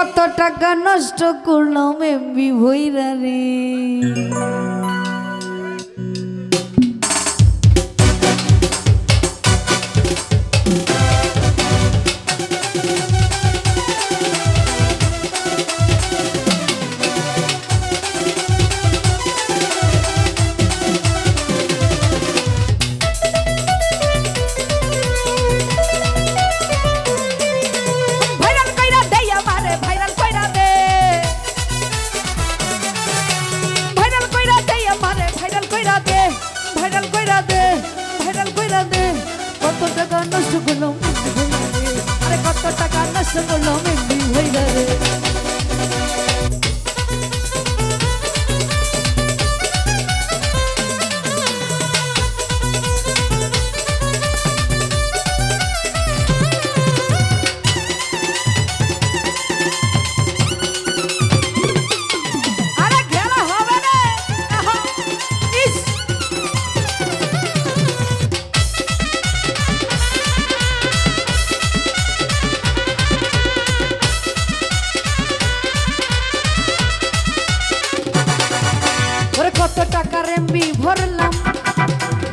কত টাকা নষ্ট করলাম এমবি ভৈরা রে। ভাইরাল কইরা দে ভাইরাল কইরা দে। কত টাকা নষ্ট করলাম আরে কত টাকা নষ্ট করলাম, এমনি। কত টাকার এমবি ভরলাম,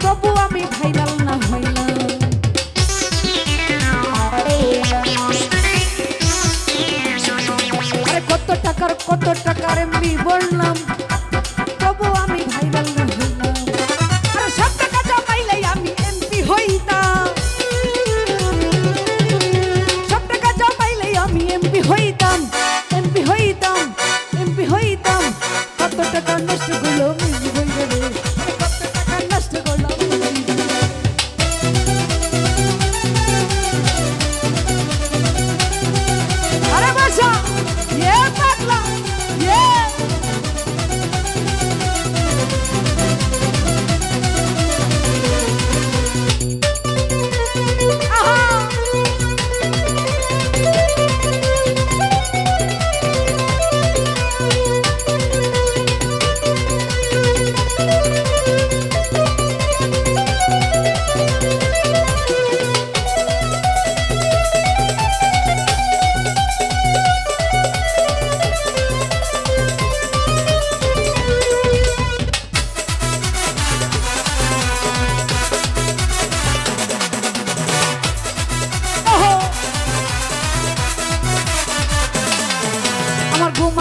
তবু আমি ভাইরাল না হইলাম। কত টাকার কত টাকার এমবি বললাম, তবু আমি ভাইরাল সব টাকা জমাইলেই আমি এমপি হইতাম। সব টাকা জমাইলেই আমি এমপি হইতাম এমপি হইতাম এমপি হইতাম। কত টাকা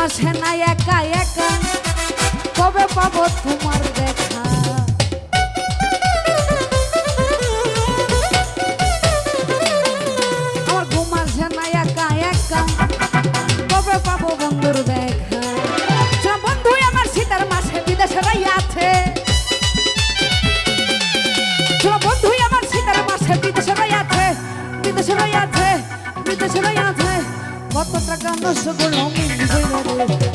আসে না একা একা। কবে পাবো তোমার দেখা? আমার ঘুম আসে না একা একা। কবে পাবো বন্ধুর দেখা? বন্ধু আমার শীতের মাসে বিদেশে আছে বন্ধু আমার শীতের মাসে বিদেশে আছে বিদেশে আছে বিদেশে আছে কত টাকা নষ্ট করল বইরা রে।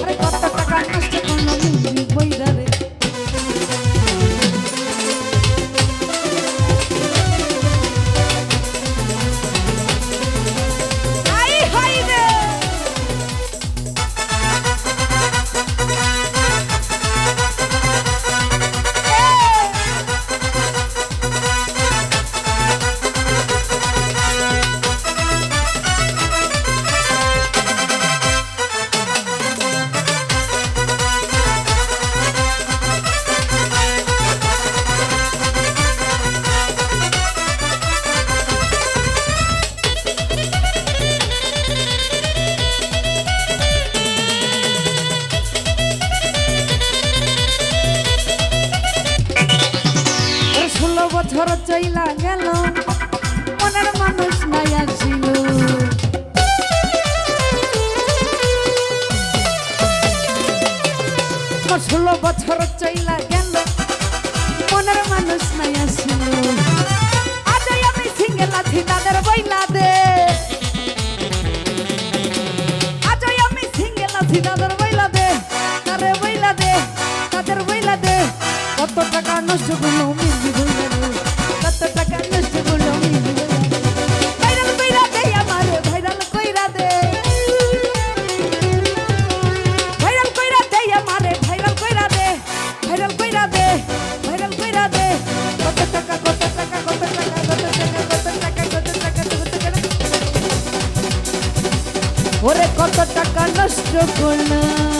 বছর চইলা গেল, মনের মানুষ নাই আসিল ষোলো বছর চইলা গেল, মনের মানুষ নাই আসিল আজ আমি সিঙ্গেল আছি, তাদের বইলা দে। chocolate.